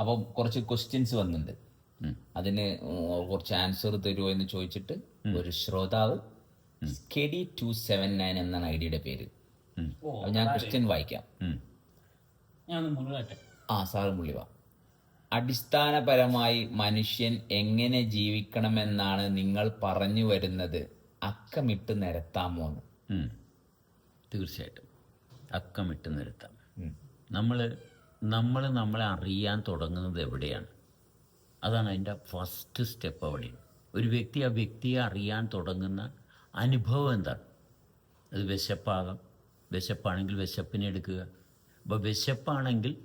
അപ്പോൾ കുറച്ച് ക്വസ്റ്റ്യൻസ് വന്നിട്ടുണ്ട് അതിന് കുറച്ച് ആൻസർ തരുമോ എന്ന് ചോദിച്ചിട്ട് ഒരു ശ്രോതാവ് സ്കെഡി ടു സെവൻ നയൻ എന്നാണ് ഐ ഡിയുടെ പേര്. ഞാൻ ക്വസ്റ്റ്യൻ വായിക്കാം. ആ സാറ് മുള്ളിവാ അടിസ്ഥാനപരമായി മനുഷ്യൻ എങ്ങനെ ജീവിക്കണമെന്നാണ് നിങ്ങൾ പറഞ്ഞു വരുന്നത്? അക്കമിട്ട് നിരത്താമോ എന്ന്. തീർച്ചയായിട്ടും. അക്കമിട്ട് നിരത്താം. നമ്മൾ നമ്മൾ നമ്മളെ അറിയാൻ തുടങ്ങുന്നത് എവിടെയാണ്? അതാണ് അതിന്റെ ഫസ്റ്റ് സ്റ്റെപ്പ് അവിടെ. ഒരു വ്യക്തി ആ വ്യക്തിയെ അറിയാൻ തുടങ്ങുന്ന അനുഭവം എന്താണ്? അത് വിശപ്പാകാം. വിശപ്പാണെങ്കിൽ വിശപ്പിനെ എടുക്കുക. അപ്പോൾ വിശപ്പാണെങ്കിൽ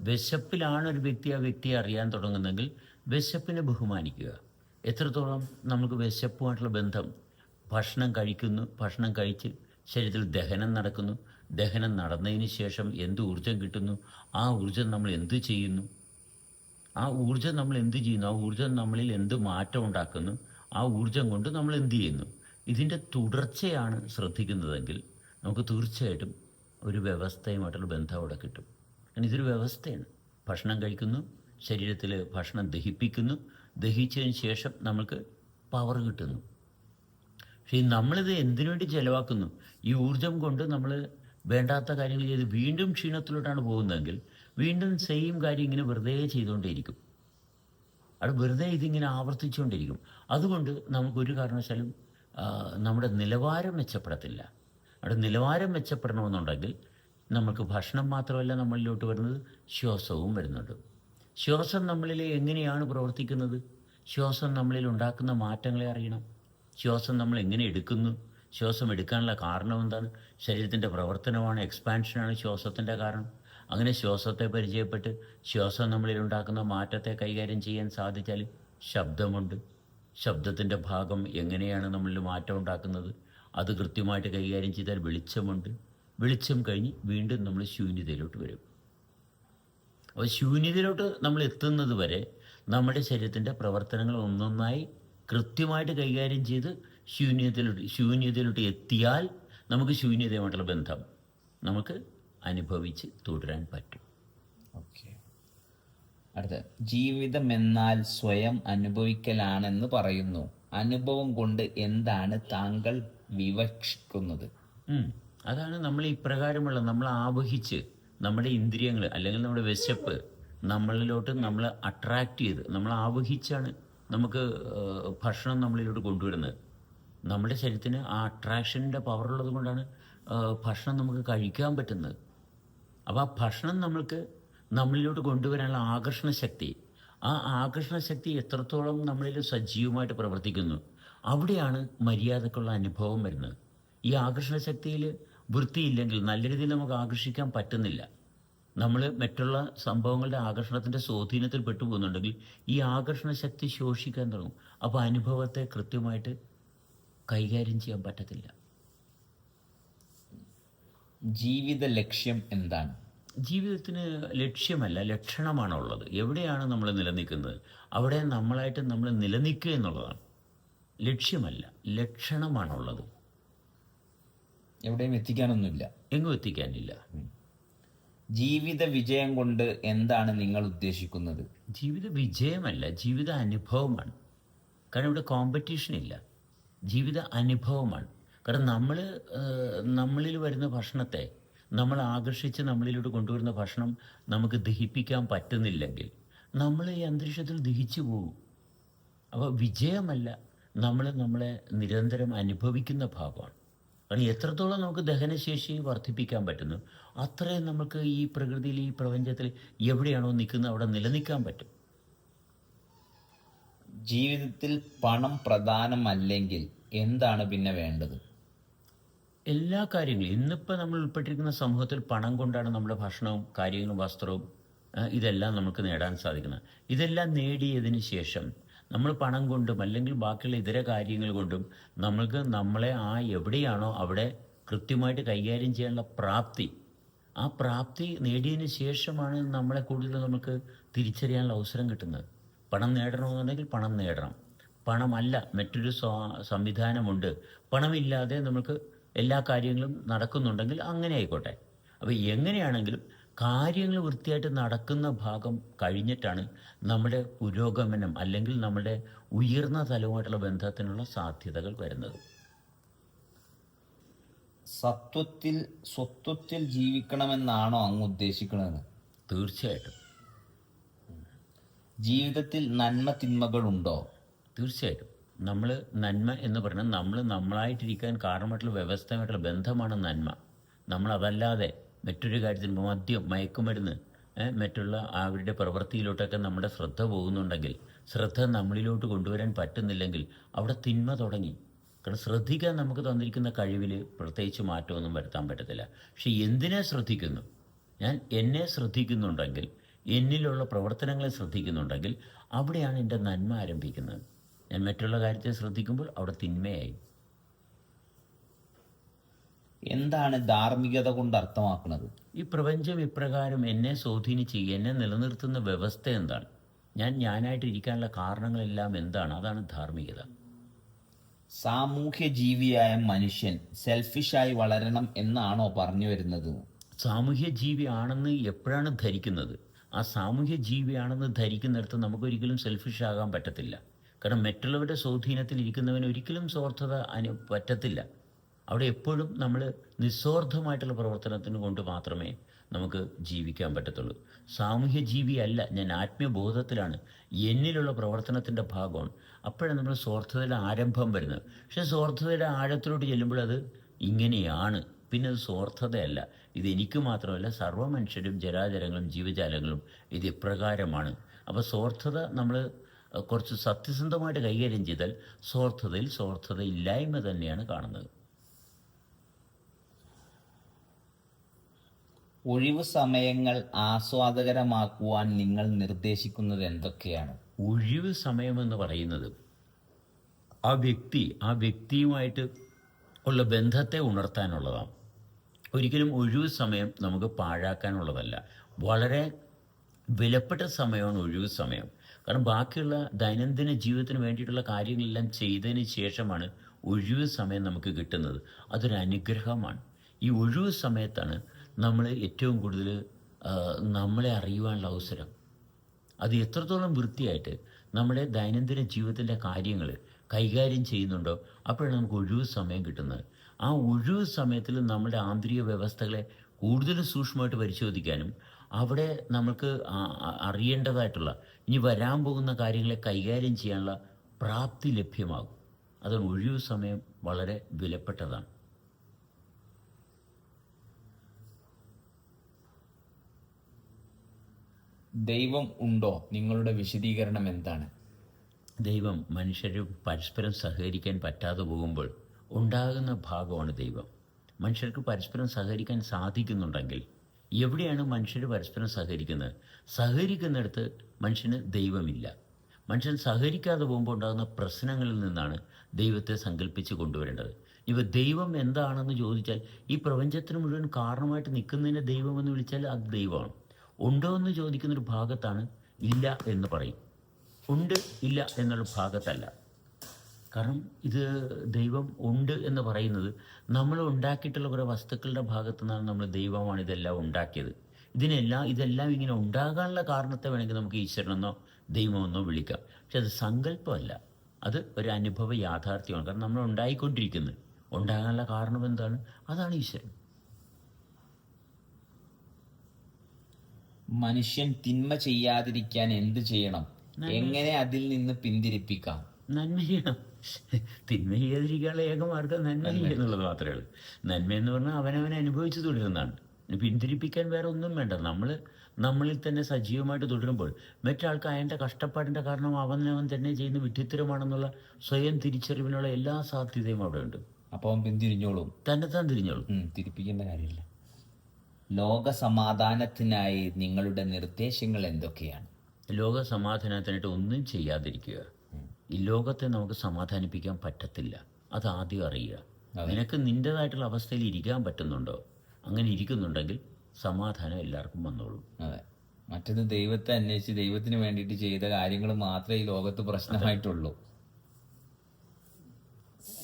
വിശപ്പിലാണ് ഒരു വ്യക്തി ആ വ്യക്തിയെ അറിയാൻ തുടങ്ങുന്നതെങ്കിൽ വിശപ്പിനെ ബഹുമാനിക്കുക. എത്രത്തോളം നമുക്ക് വിശപ്പുമായിട്ടുള്ള ബന്ധം? ഭക്ഷണം കഴിക്കുന്നു. ഭക്ഷണം കഴിച്ച് ശരീരത്തിൽ ദഹനം നടക്കുന്നു. ദഹനം നടന്നതിന് ശേഷം എന്ത് ഊർജം കിട്ടുന്നു? ആ ഊർജം നമ്മൾ എന്ത് ചെയ്യുന്നു? ആ ഊർജം നമ്മൾ എന്ത് ചെയ്യുന്നു? ആ ഊർജം നമ്മളിൽ എന്ത് മാറ്റം ഉണ്ടാക്കുന്നു? ആ ഊർജം കൊണ്ട് നമ്മൾ എന്ത് ചെയ്യുന്നു? ഇതിന്റെ തുടർച്ചയാണ് ശ്രദ്ധിക്കുന്നതെങ്കിൽ നമുക്ക് തീർച്ചയായിട്ടും ഒരു വ്യവസ്ഥയുമായിട്ടുള്ള ബന്ധം അവിടെ കിട്ടും. കാരണം ഇതൊരു വ്യവസ്ഥയാണ്. ഭക്ഷണം കഴിക്കുന്നു ശരീരത്തിൽ ഭക്ഷണം ദഹിപ്പിക്കുന്നു ദഹിച്ചതിന് ശേഷം നമുക്ക് പവർ കിട്ടുന്നു. പക്ഷേ നമ്മളിത് എന്തിനു വേണ്ടി ചിലവാക്കുന്നു? ഈ ഊർജം കൊണ്ട് നമ്മൾ വേണ്ടാത്ത കാര്യങ്ങൾ ചെയ്ത് വീണ്ടും ക്ഷീണത്തിലോട്ടാണ് പോകുന്നതെങ്കിൽ വീണ്ടും സെയിം കാര്യം ഇങ്ങനെ വെറുതെ ചെയ്തുകൊണ്ടേയിരിക്കും. അത് വെറുതെ ഇതിങ്ങനെ ആവർത്തിച്ചുകൊണ്ടിരിക്കും അതുകൊണ്ട് നമുക്കൊരു കാരണവശാലും നമ്മുടെ നിലവാരം മെച്ചപ്പെടത്തില്ല. അവിടെ നിലവാരം മെച്ചപ്പെടണമെന്നുണ്ടെങ്കിൽ നമുക്ക് ഭക്ഷണം മാത്രമല്ല നമ്മളിലോട്ട് വരുന്നത് ശ്വാസവും വരുന്നുണ്ട്. ശ്വാസം നമ്മളിൽ എങ്ങനെയാണ് പ്രവർത്തിക്കുന്നത്? ശ്വാസം നമ്മളിൽ ഉണ്ടാക്കുന്ന മാറ്റങ്ങളെ അറിയണം. ശ്വാസം നമ്മൾ എങ്ങനെ എടുക്കുന്നു? ശ്വാസം എടുക്കാനുള്ള കാരണം എന്താണ്? ശരീരത്തിന്റെ പ്രവർത്തനമാണ് എക്സ്പാൻഷനാണ് ശ്വാസത്തിന്റെ കാരണം. അങ്ങനെ ശ്വാസത്തെ പരിചയപ്പെട്ട് ശ്വാസം നമ്മളിൽ ഉണ്ടാക്കുന്ന മാറ്റത്തെ കൈകാര്യം ചെയ്യാൻ സാധിച്ചാൽ ശബ്ദമുണ്ട്. ശബ്ദത്തിന്റെ ഭാഗം എങ്ങനെയാണ് നമ്മളിൽ മാറ്റം ഉണ്ടാക്കുന്നത്? അത് കൃത്യമായിട്ട് കൈകാര്യം ചെയ്താൽ വെളിച്ചമുണ്ട്. വെളിച്ചം കഴിഞ്ഞ് വീണ്ടും നമ്മൾ ശൂന്യതയിലോട്ട് വരും. അപ്പോൾ ശൂന്യതയിലോട്ട് നമ്മൾ എത്തുന്നത് വരെ നമ്മുടെ ശരീരത്തിന്റെ പ്രവർത്തനങ്ങൾ ഒന്നൊന്നായി കൃത്യമായിട്ട് കൈകാര്യം ചെയ്ത് ശൂന്യതയിലോട്ട് ശൂന്യതയിലോട്ട് എത്തിയാൽ നമുക്ക് ശൂന്യതയുമായിട്ടുള്ള ബന്ധം നമുക്ക് അനുഭവിച്ച് തുടരാൻ പറ്റും. ഓക്കെ. അടുത്ത. ജീവിതം എന്നാൽ സ്വയം അനുഭവിക്കലാണെന്ന് പറയുന്നു. അനുഭവം കൊണ്ട് എന്താണ് താങ്കൾ വിവക്ഷിക്കുന്നത്? അതാണ് നമ്മൾ ഇപ്രകാരമുള്ള നമ്മൾ ആവഹിച്ച് നമ്മുടെ ഇന്ദ്രിയങ്ങൾ അല്ലെങ്കിൽ നമ്മുടെ വിശപ്പ് നമ്മളിലോട്ട് നമ്മൾ അട്രാക്റ്റ് ചെയ്ത് നമ്മൾ ആവഹിച്ചാണ് നമുക്ക് ഭക്ഷണം നമ്മളിലോട്ട് കൊണ്ടുവരുന്നത്. നമ്മുടെ ശരീരത്തിന് ആ അട്രാക്ഷന്റെ പവറുള്ളത് കൊണ്ടാണ് ഭക്ഷണം നമുക്ക് കഴിക്കാൻ പറ്റുന്നത്. അപ്പോൾ ആ ഭക്ഷണം നമ്മൾക്ക് നമ്മളിലോട്ട് കൊണ്ടുവരാനുള്ള ആകർഷണ ശക്തി ആ ആകർഷണ ശക്തി എത്രത്തോളം നമ്മളിൽ സജീവമായിട്ട് പ്രവർത്തിക്കുന്നു അവിടെയാണ് മര്യാദക്കുള്ള അനുഭവം വരുന്നത്. ഈ ആകർഷണ ശക്തിയിൽ വൃത്തിയില്ലെങ്കിൽ നല്ല രീതിയിൽ നമുക്ക് ആകർഷിക്കാൻ പറ്റുന്നില്ല. നമ്മൾ മറ്റുള്ള സംഭവങ്ങളുടെ ആകർഷണത്തിന്റെ സ്വാധീനത്തിൽ പെട്ടുപോകുന്നുണ്ടെങ്കിൽ ഈ ആകർഷണ ശക്തി ശോഷിക്കാൻ തുടങ്ങും. അപ്പോൾ അനുഭവത്തെ കൃത്യമായിട്ട് കൈകാര്യം ചെയ്യാൻ പറ്റത്തില്ല. ജീവിത ലക്ഷ്യം എന്താണ്? ജീവിതത്തിന് ലക്ഷ്യമല്ല ലക്ഷണമാണുള്ളത്. എവിടെയാണ് നമ്മൾ നിലനിൽക്കുന്നത്? അവിടെ നമ്മളായിട്ട് നമ്മൾ നിലനിൽക്കുക എന്നുള്ളതാണ്. ലക്ഷ്യമല്ല ലക്ഷണമാണുള്ളത്. എവിടെയും എത്തിക്കാനൊന്നുമില്ല. എങ്ങും എത്തിക്കാനില്ല. ജീവിത വിജയം കൊണ്ട് എന്താണ് നിങ്ങൾ ഉദ്ദേശിക്കുന്നത്? ജീവിത വിജയമല്ല ജീവിത അനുഭവമാണ്. കാരണം ഇവിടെ കോമ്പറ്റീഷൻ ഇല്ല. ജീവിത അനുഭവമാണ്. കാരണം നമ്മൾ നമ്മളിൽ വരുന്ന ഭക്ഷണത്തെ നമ്മൾ ആകർഷിച്ച് നമ്മളിലൂടെ കൊണ്ടുവരുന്ന ഭക്ഷണം നമുക്ക് ദഹിപ്പിക്കാൻ പറ്റുന്നില്ലെങ്കിൽ നമ്മൾ ഈ അന്തരീക്ഷത്തിൽ ദഹിച്ചു പോകും അപ്പോൾ വിജയമല്ല നമ്മൾ നമ്മളെ നിരന്തരം അനുഭവിക്കുന്ന ഭാഗമാണ്. കാരണം എത്രത്തോളം നമുക്ക് ദഹനശേഷി വർദ്ധിപ്പിക്കാൻ പറ്റുന്നു അത്രയും നമുക്ക് ഈ പ്രകൃതിയിൽ ഈ പ്രപഞ്ചത്തിൽ എവിടെയാണോ നിൽക്കുന്നത് അവിടെ നിലനിൽക്കാൻ പറ്റും. ജീവിതത്തിൽ പണം പ്രധാനമല്ലെങ്കിൽ എന്താണ് പിന്നെ വേണ്ടത്? എല്ലാ കാര്യങ്ങളും. ഇന്നിപ്പോൾ നമ്മൾ ഉൾപ്പെട്ടിരിക്കുന്ന സമൂഹത്തിൽ പണം കൊണ്ടാണ് നമ്മുടെ ഭക്ഷണവും കാര്യങ്ങളും വസ്ത്രവും ഇതെല്ലാം നമുക്ക് നേടാൻ സാധിക്കുന്നത്. ഇതെല്ലാം നേടിയതിന് ശേഷം നമ്മൾ പണം കൊണ്ടും അല്ലെങ്കിൽ ബാക്കിയുള്ള ഇതര കാര്യങ്ങൾ കൊണ്ടും നമ്മൾക്ക് നമ്മളെ ആ എവിടെയാണോ അവിടെ കൃത്യമായിട്ട് കൈകാര്യം ചെയ്യാനുള്ള പ്രാപ്തി. ആ പ്രാപ്തി നേടിയതിന് ശേഷമാണ് നമ്മളെ കൂടുതൽ നമുക്ക് തിരിച്ചറിയാനുള്ള അവസരം കിട്ടുന്നത്. പണം നേടണമെന്നുണ്ടെങ്കിൽ പണം നേടണം. പണമല്ല മറ്റൊരു സ്വാ- സംവിധാനമുണ്ട്. പണമില്ലാതെ നമുക്ക് എല്ലാ കാര്യങ്ങളും നടക്കുന്നുണ്ടെങ്കിൽ അങ്ങനെ ആയിക്കോട്ടെ. അപ്പോൾ എങ്ങനെയാണെങ്കിലും കാര്യങ്ങൾ വൃത്തിയായിട്ട് നടക്കുന്ന ഭാഗം കഴിഞ്ഞിട്ടാണ് നമ്മുടെ പുരോഗമനം അല്ലെങ്കിൽ നമ്മുടെ ഉയർന്ന തലവുമായിട്ടുള്ള ബന്ധത്തിനുള്ള സാധ്യതകൾ വരുന്നത്. സത്വത്തിൽ സ്വത്വത്തിൽ ജീവിക്കണമെന്നാണോ അങ്ങ് ഉദ്ദേശിക്കുന്നത് തീർച്ചയായിട്ടും. ജീവിതത്തിൽ നന്മ തിന്മകളുണ്ടോ? തീർച്ചയായിട്ടും. നമ്മൾ നന്മ എന്ന് പറഞ്ഞാൽ നമ്മൾ നമ്മളായിട്ടിരിക്കാൻ കാരണമായിട്ടുള്ള വ്യവസ്ഥയുമായിട്ടുള്ള ബന്ധമാണ് നന്മ. നമ്മൾ അതല്ലാതെ മറ്റൊരു കാര്യത്തിൽ മദ്യം മയക്കുമരുന്ന് മറ്റുള്ള അവരുടെ പ്രവൃത്തിയിലോട്ടൊക്കെ നമ്മുടെ ശ്രദ്ധ പോകുന്നുണ്ടെങ്കിൽ ശ്രദ്ധ നമ്മളിലോട്ട് കൊണ്ടുവരാൻ പറ്റുന്നില്ലെങ്കിൽ അവിടെ തിന്മ തുടങ്ങി. കാരണം ശ്രദ്ധിക്കാൻ നമുക്ക് തന്നിരിക്കുന്ന കഴിവിൽ പ്രത്യേകിച്ച് മാറ്റമൊന്നും വരുത്താൻ പറ്റത്തില്ല. പക്ഷെ എന്തിനെ ശ്രദ്ധിക്കുന്നു? ഞാൻ എന്നെ ശ്രദ്ധിക്കുന്നുണ്ടെങ്കിൽ എന്നിലുള്ള പ്രവർത്തനങ്ങളെ ശ്രദ്ധിക്കുന്നുണ്ടെങ്കിൽ അവിടെയാണ് എന്റെ നന്മ ആരംഭിക്കുന്നത്. ഞാൻ മറ്റുള്ള കാര്യത്തെ ശ്രദ്ധിക്കുമ്പോൾ അവിടെ തിന്മയായി. എന്താണ് ധാർമ്മികത കൊണ്ട് അർത്ഥമാക്കുന്നത്? ഈ പ്രപഞ്ചം ഇപ്രകാരം എന്നെ സ്വാധീനിച്ച് എന്നെ നിലനിർത്തുന്ന വ്യവസ്ഥ എന്താണ്? ഞാൻ ഞാനായിട്ട് ഇരിക്കാനുള്ള കാരണങ്ങളെല്ലാം എന്താണ്? അതാണ് ധാർമ്മികത. സാമൂഹ്യ ജീവിയായ മനുഷ്യൻ സെൽഫിഷായി വളരണം എന്നാണോ പറഞ്ഞു വരുന്നത്? സാമൂഹ്യ ജീവി ആണെന്ന് എപ്പോഴാണ് ധരിക്കുന്നത്? ആ സാമൂഹ്യ ജീവിയാണെന്ന് ധരിക്കുന്നിടത്ത് നമുക്കൊരിക്കലും സെൽഫിഷ് ആകാൻ പറ്റത്തില്ല. കാരണം മറ്റുള്ളവരുടെ സ്വാധീനത്തിൽ ഇരിക്കുന്നവന് ഒരിക്കലും സ്വാർത്ഥത അനു പറ്റത്തില്ല. അവിടെ എപ്പോഴും നമ്മൾ നിസ്വാർത്ഥമായിട്ടുള്ള പ്രവർത്തനത്തിന് കൊണ്ട് മാത്രമേ നമുക്ക് ജീവിക്കാൻ പറ്റത്തുള്ളൂ. സാമൂഹ്യ ജീവിയല്ല ഞാൻ ആത്മീയബോധത്തിലാണ് എന്നിലുള്ള പ്രവർത്തനത്തിന്റെ ഭാഗമാണ്. അപ്പോഴാണ് നമ്മൾ സ്വാർത്ഥതയുടെ ആരംഭം വരുന്നത്. പക്ഷേ സ്വാർത്ഥതയുടെ ആഴത്തിലോട്ട് ചെല്ലുമ്പോൾ അത് ഇങ്ങനെയാണ്. പിന്നെ അത് സ്വാർത്ഥതയല്ല. ഇത് എനിക്ക് മാത്രമല്ല സർവ മനുഷ്യരും ജരാചരങ്ങളും ജീവജാലങ്ങളും ഇത് ഇപ്രകാരമാണ് അപ്പോൾ സ്വാർത്ഥത നമ്മൾ കുറച്ച് സത്യസന്ധമായിട്ട് കൈകാര്യം ചെയ്താൽ സ്വാർത്ഥതയിൽ സ്വാർത്ഥത ഇല്ലായ്മ തന്നെയാണ് കാണുന്നത്. ഒഴിവ് സമയങ്ങൾ ആസ്വാദകരമാക്കുവാൻ നിങ്ങൾ നിർദ്ദേശിക്കുന്നത് എന്തൊക്കെയാണ്? ഒഴിവ് സമയമെന്ന് പറയുന്നത് ആ വ്യക്തി ആ വ്യക്തിയുമായിട്ട് ഉള്ള ബന്ധത്തെ ഉണർത്താനുള്ളതാണ്. ഒരിക്കലും ഒഴിവ് സമയം നമുക്ക് പാഴാക്കാനുള്ളതല്ല. വളരെ വിലപ്പെട്ട സമയമാണ് ഒഴിവ് സമയം. കാരണം ബാക്കിയുള്ള ദൈനംദിന ജീവിതത്തിന് വേണ്ടിയിട്ടുള്ള കാര്യങ്ങളെല്ലാം ചെയ്തതിന് ശേഷമാണ് ഒഴിവ് സമയം നമുക്ക് കിട്ടുന്നത്. അതൊരു അനുഗ്രഹമാണ്. ഈ ഒഴിവ് സമയത്താണ് നമ്മൾ ഏറ്റവും കൂടുതൽ നമ്മളെ അറിയുവാനുള്ള അവസരം. അത് എത്രത്തോളം വൃത്തിയായിട്ട് നമ്മുടെ ദൈനംദിന ജീവിതത്തിന്റെ കാര്യങ്ങൾ കൈകാര്യം ചെയ്യുന്നുണ്ടോ അപ്പോഴാണ് നമുക്ക് ഒഴിവ് സമയം കിട്ടുന്നത്. ആ ഒഴിവ് സമയത്തിൽ നമ്മുടെ ആന്തരിക വ്യവസ്ഥകളെ കൂടുതൽ സൂക്ഷ്മമായിട്ട് പരിശോധിക്കാനും അവിടെ നമുക്ക് അറിയേണ്ടതായിട്ടുള്ള ഇനി വരാൻ പോകുന്ന കാര്യങ്ങളെ കൈകാര്യം ചെയ്യാനുള്ള പ്രാപ്തി ലഭ്യമാകും. അതാണ് ഒഴിവ് സമയം വളരെ വിലപ്പെട്ടതാണ്. ദൈവം ഉണ്ടോ? നിങ്ങളുടെ വിശദീകരണം എന്താണ്? ദൈവം മനുഷ്യർ പരസ്പരം സഹകരിക്കാൻ പറ്റാതെ പോകുമ്പോൾ ഉണ്ടാകുന്ന ഭാഗമാണ് ദൈവം. മനുഷ്യർക്ക് പരസ്പരം സഹകരിക്കാൻ സാധിക്കുന്നുണ്ടെങ്കിൽ എവിടെയാണ് മനുഷ്യർ പരസ്പരം സഹകരിക്കുന്നത്? സഹകരിക്കുന്നിടത്ത് മനുഷ്യന് ദൈവമില്ല. മനുഷ്യൻ സഹകരിക്കാതെ പോകുമ്പോൾ ഉണ്ടാകുന്ന പ്രശ്നങ്ങളിൽ നിന്നാണ് ദൈവത്തെ സങ്കല്പിച്ച് കൊണ്ടുവരേണ്ടത്. ഇവ ദൈവം എന്താണെന്ന് ചോദിച്ചാൽ ഈ പ്രപഞ്ചത്തിന് മുഴുവൻ കാരണമായിട്ട് നിൽക്കുന്നതിനെ ദൈവമെന്ന് വിളിച്ചാൽ അത് ദൈവമാണ്. ഉണ്ടോ എന്ന് ചോദിക്കുന്നൊരു ഭാഗത്താണ് ഇല്ല എന്ന് പറയും. ഉണ്ട് ഇല്ല എന്നുള്ള ഭാഗത്തല്ല. കാരണം ഇത് ദൈവം ഉണ്ട് എന്ന് പറയുന്നത് നമ്മൾ ഉണ്ടാക്കിയിട്ടുള്ള കുറേ വസ്തുക്കളുടെ ഭാഗത്തു നിന്നാണ് നമ്മൾ ദൈവമാണ് ഇതെല്ലാം ഉണ്ടാക്കിയത്. ഇതിനെല്ലാം ഇതെല്ലാം ഇങ്ങനെ ഉണ്ടാകാനുള്ള കാരണത്തെ വേണമെങ്കിൽ നമുക്ക് ഈശ്വരനെന്നോ ദൈവമെന്നോ വിളിക്കാം. പക്ഷെ അത് സങ്കല്പമല്ല. അത് ഒരു അനുഭവ യാഥാർത്ഥ്യമാണ്. കാരണം നമ്മൾ ഉണ്ടായിക്കൊണ്ടിരിക്കുന്നത് ഉണ്ടാകാനുള്ള കാരണം എന്താണ്? അതാണ് ഈശ്വരൻ. മനുഷ്യൻ തിന്മ ചെയ്യാതിരിക്കാൻ എന്ത് ചെയ്യണം? എങ്ങനെ അതിൽ നിന്ന് പിന്തിരിപ്പിക്കാം? നന്മ ചെയ്യണം. തിന്മ ചെയ്യാതിരിക്കാനുള്ള ഏക മാർഗം നന്മ. എന്നുള്ളത് മാത്രമേ ഉള്ളൂ. നന്മ എന്ന് പറഞ്ഞാൽ അവനവൻ അനുഭവിച്ചു തുടരുന്നതാണ്. പിന്തിരിപ്പിക്കാൻ വേറെ ഒന്നും വേണ്ട. നമ്മൾ നമ്മളിൽ തന്നെ സജീവമായിട്ട് തുടരുമ്പോൾ മറ്റാൾക്ക് അതിന്റെ കഷ്ടപ്പാടിന്റെ കാരണം അവനവൻ തന്നെ ചെയ്യുന്ന വിഡ്ഢിത്തരമാണെന്നുള്ള സ്വയം തിരിച്ചറിവിനുള്ള എല്ലാ സാധ്യതയും അവിടെ ഉണ്ട് അപ്പോൾ അവൻ പിന്തിരിഞ്ഞോളും. താൻ തിരിഞ്ഞോളും. തിരിപ്പിക്കേണ്ട കാര്യമില്ല. ലോക സമാധാനത്തിനായി നിങ്ങളുടെ നിർദ്ദേശങ്ങൾ എന്തൊക്കെയാണ്? ലോക സമാധാനത്തിനായിട്ട് ഒന്നും ചെയ്യാതിരിക്കുക. ഈ ലോകത്തെ നമുക്ക് സമാധാനിപ്പിക്കാൻ പറ്റത്തില്ല. അത് ആദ്യം അറിയുക. നിനക്ക് നിന്റെതായിട്ടുള്ള അവസ്ഥയിൽ ഇരിക്കാൻ പറ്റുന്നുണ്ടോ? അങ്ങനെ ഇരിക്കുന്നുണ്ടെങ്കിൽ സമാധാനം എല്ലാവർക്കും വന്നോളും. അതെ. മറ്റത് ദൈവത്തെ അന്വേഷിച്ച് ദൈവത്തിന് വേണ്ടിയിട്ട് ചെയ്ത കാര്യങ്ങൾ മാത്രമേ ഈ ലോകത്ത് പ്രശ്നമായിട്ടുള്ളൂ.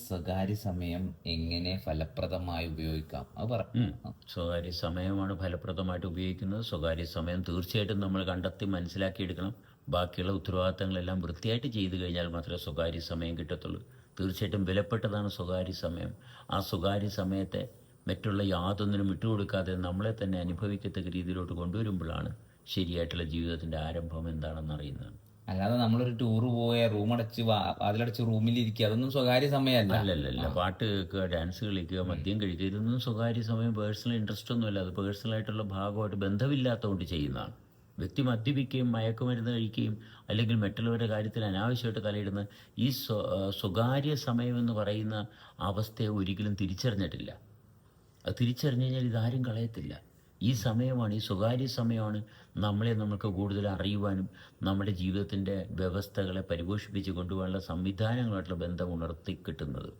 സ്വകാര്യ സമയം എങ്ങനെ ഫലപ്രദമായി ഉപയോഗിക്കാം? അത് പറ. ഉം. സ്വകാര്യ സമയമാണ് ഫലപ്രദമായിട്ട് ഉപയോഗിക്കുന്നത്. സ്വകാര്യ സമയം തീർച്ചയായിട്ടും നമ്മൾ കണ്ടെത്തി മനസ്സിലാക്കിയെടുക്കണം. ബാക്കിയുള്ള ഉത്തരവാദിത്തങ്ങളെല്ലാം വൃത്തിയായിട്ട് ചെയ്തു കഴിഞ്ഞാൽ മാത്രമേ സ്വകാര്യ സമയം കിട്ടത്തുള്ളൂ. തീർച്ചയായിട്ടും വിലപ്പെട്ടതാണ് സ്വകാര്യ സമയം. ആ സ്വകാര്യ സമയത്തെ മറ്റുള്ള യാതൊന്നിനും വിട്ടുകൊടുക്കാതെ നമ്മളെ തന്നെ അനുഭവിക്കത്തക്ക രീതിയിലോട്ട് കൊണ്ടുവരുമ്പോഴാണ് ശരിയായിട്ടുള്ള ജീവിതത്തിന്റെ ആരംഭം എന്താണെന്ന് അറിയുന്നത്. അല്ലാതെ നമ്മളൊരു ടൂർ പോയ റൂം അടച്ച് അതിലടച്ച് റൂമിലിരിക്കുക അതൊന്നും സ്വകാര്യ സമയമല്ല. അല്ലല്ല പാട്ട് കേൾക്കുക ഡാൻസ് കളിക്കുക മദ്യം കഴിക്കുക ഇതൊന്നും സ്വകാര്യ സമയം പേഴ്സണൽ ഇൻട്രസ്റ്റ് ഒന്നുമല്ല. അത് പേഴ്സണലായിട്ടുള്ള ഭാഗമായിട്ട് ബന്ധമില്ലാത്തതുകൊണ്ട് ചെയ്യുന്നതാണ്. വ്യക്തി മദ്യപിക്കുകയും മയക്കുമരുന്ന് കഴിക്കുകയും അല്ലെങ്കിൽ മറ്റുള്ളവരുടെ കാര്യത്തിൽ അനാവശ്യമായിട്ട് തലയിടുന്ന ഈ സ്വകാര്യ സമയമെന്ന് പറയുന്ന അവസ്ഥയെ ഒരിക്കലും തിരിച്ചറിഞ്ഞിട്ടില്ല. അത് തിരിച്ചറിഞ്ഞു കഴിഞ്ഞാൽ ഇതാരും കളയത്തില്ല. ഈ സമയമാണ് ഈ സ്വകാര്യ സമയമാണ് നമ്മളെ നമുക്ക് കൂടുതൽ അറിയുവാനും നമ്മുടെ ജീവിതത്തിന്റെ വ്യവസ്ഥകളെ പരിപോഷിപ്പിച്ച് കൊണ്ടുപോകാനുള്ള സംവിധാനങ്ങളായിട്ടുള്ള ബന്ധം ഉണർത്തി കിട്ടുന്നത്.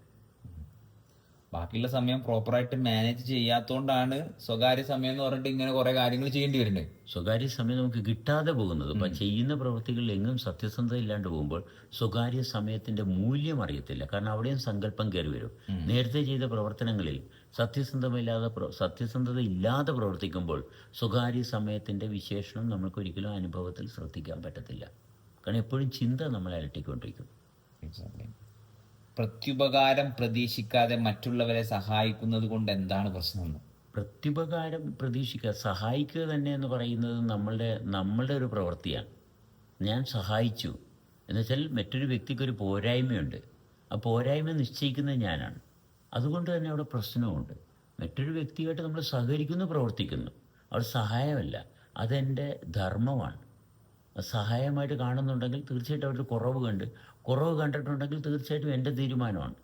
ബാക്കിയുള്ള സമയം പ്രോപ്പറായിട്ട് മാനേജ് ചെയ്യാത്തോണ്ടാണ് സ്വകാര്യ സമയം എന്ന് പറഞ്ഞിട്ട് ഇങ്ങനെ കുറെ കാര്യങ്ങൾ ചെയ്യേണ്ടി വരുന്നത് സ്വകാര്യ സമയം നമുക്ക് കിട്ടാതെ പോകുന്നത്. അപ്പം ചെയ്യുന്ന പ്രവൃത്തികളിൽ എങ്ങും സത്യസന്ധത ഇല്ലാണ്ട് പോകുമ്പോൾ സ്വകാര്യ സമയത്തിന്റെ മൂല്യം അറിയത്തില്ല. കാരണം അവിടെയും സങ്കല്പം കയറി വരും. നേരത്തെ ചെയ്ത പ്രവർത്തനങ്ങളിൽ സത്യസന്ധമില്ലാതെ സത്യസന്ധത ഇല്ലാതെ പ്രവർത്തിക്കുമ്പോൾ സ്വകാര്യ സമയത്തിന്റെ വിശേഷണം നമുക്ക് ഒരിക്കലും അനുഭവത്തിൽ ശ്രദ്ധിക്കാൻ പറ്റത്തില്ല. കാരണം എപ്പോഴും ചിന്ത നമ്മളെ അലട്ടിക്കൊണ്ടിരിക്കും. പ്രത്യുപകാരം പ്രതീക്ഷിക്കാതെ മറ്റുള്ളവരെ സഹായിക്കുന്നത് കൊണ്ട് എന്താണ് പ്രശ്നം പ്രത്യുപകാരം പ്രതീക്ഷിക്കുക സഹായിക്കുക തന്നെ എന്ന് പറയുന്നത് നമ്മളുടെ നമ്മളുടെ ഒരു പ്രവൃത്തിയാണ്. ഞാൻ സഹായിച്ചു. എന്നുവെച്ചാൽ മറ്റൊരു വ്യക്തിക്കൊരു പോരായ്മയുണ്ട്. ആ പോരായ്മ നിശ്ചയിക്കുന്നത് ഞാനാണ്. അതുകൊണ്ട് തന്നെ അവിടെ പ്രശ്നമുണ്ട് മറ്റൊരു വ്യക്തിയായിട്ട് നമ്മൾ സഹകരിക്കുന്നു പ്രവർത്തിക്കുന്നു. അവിടെ സഹായമല്ല. അതെന്റെ ധർമ്മമാണ്. സഹായമായിട്ട് കാണുന്നുണ്ടെങ്കിൽ തീർച്ചയായിട്ടും അവരുടെ കുറവ് കണ്ട്. കുറവ് കണ്ടിട്ടുണ്ടെങ്കിൽ തീർച്ചയായിട്ടും എന്റെ തീരുമാനമാണ്.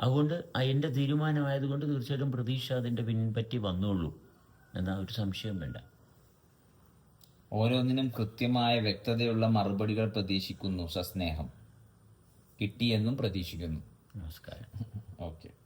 അതുകൊണ്ട് എന്റെ തീരുമാനമായതുകൊണ്ട് തീർച്ചയായിട്ടും പ്രതീക്ഷ അതിന്റെ പിൻപറ്റി വന്നുള്ളൂ എന്നാ ഒരു സംശയം വേണ്ട. ഓരോന്നിനും കൃത്യമായ വ്യക്തതയുള്ള മറുപടികൾ പ്രതീക്ഷിക്കുന്നു സസ്നേഹം. കിട്ടിയെന്നും പ്രതീക്ഷിക്കുന്നു. നമസ്കാരം.